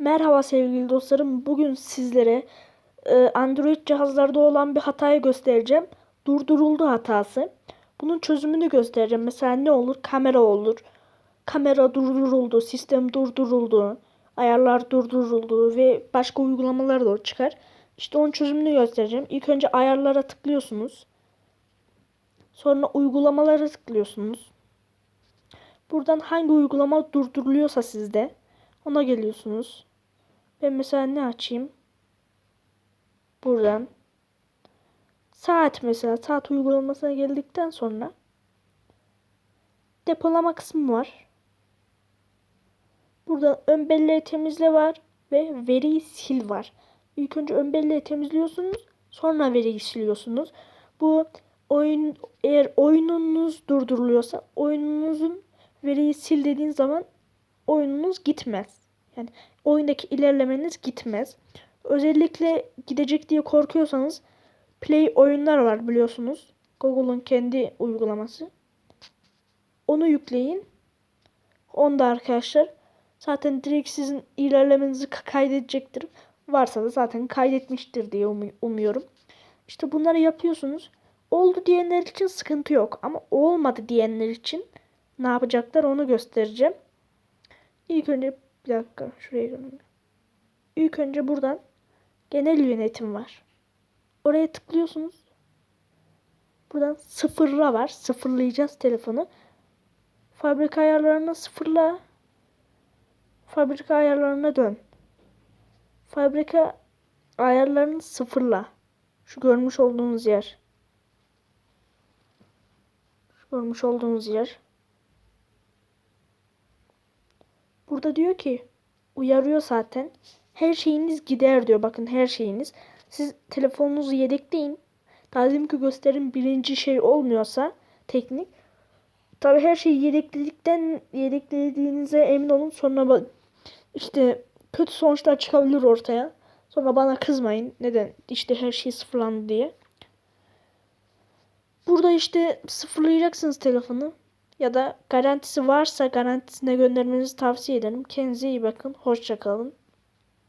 Merhaba sevgili dostlarım. Bugün sizlere e, Android cihazlarda olan bir hatayı göstereceğim. Durduruldu hatası. Bunun çözümünü göstereceğim. Mesela ne olur? Kamera olur. Kamera durduruldu, sistem durduruldu, ayarlar durduruldu ve başka uygulamalar da çıkar. İşte onun çözümünü göstereceğim. İlk önce ayarlara tıklıyorsunuz. Sonra uygulamalara tıklıyorsunuz. Buradan hangi uygulama durduruluyorsa sizde ona geliyorsunuz. Ben mesela ne açayım? Buradan. Saat mesela saat uygulamasına geldikten sonra depolama kısmı var. Burada ön belleği temizle var ve veriyi sil var. İlk önce ön belleği temizliyorsunuz. Sonra veriyi siliyorsunuz. Bu oyun eğer oyununuz durduruluyorsa oyununuzun veriyi sil dediğin zaman oyununuz gitmez. Yani oyundaki ilerlemeniz gitmez. Özellikle gidecek diye korkuyorsanız Play oyunlar var biliyorsunuz. Google'un kendi uygulaması. Onu yükleyin. Onda arkadaşlar zaten direkt sizin ilerlemenizi kaydedecektir. Varsa da zaten kaydetmiştir diye um umuyorum. İşte bunları yapıyorsunuz. Oldu diyenler için sıkıntı yok. Ama olmadı diyenler için ne yapacaklar onu göstereceğim. İlk önce bir dakika şuraya gelin. İlk önce buradan genel yönetim var. Oraya tıklıyorsunuz. Buradan sıfırla var. Sıfırlayacağız telefonu. Fabrika ayarlarına sıfırla. Fabrika ayarlarına dön. Fabrika ayarlarını sıfırla. Şu görmüş olduğunuz yer. Şu görmüş olduğunuz yer. Burada diyor ki uyarıyor zaten. Her şeyiniz gider diyor. Bakın her şeyiniz. Siz telefonunuzu yedekleyin. Daha ki gösterim birinci şey olmuyorsa teknik. Tabi her şeyi yedekledikten yedeklediğinize emin olun. Sonra işte kötü sonuçlar çıkabilir ortaya. Sonra bana kızmayın. Neden? İşte her şey sıfırlandı diye. Burada işte sıfırlayacaksınız telefonu. Ya da garantisi varsa garantisine göndermenizi tavsiye ederim. Kendinize iyi bakın. Hoşçakalın.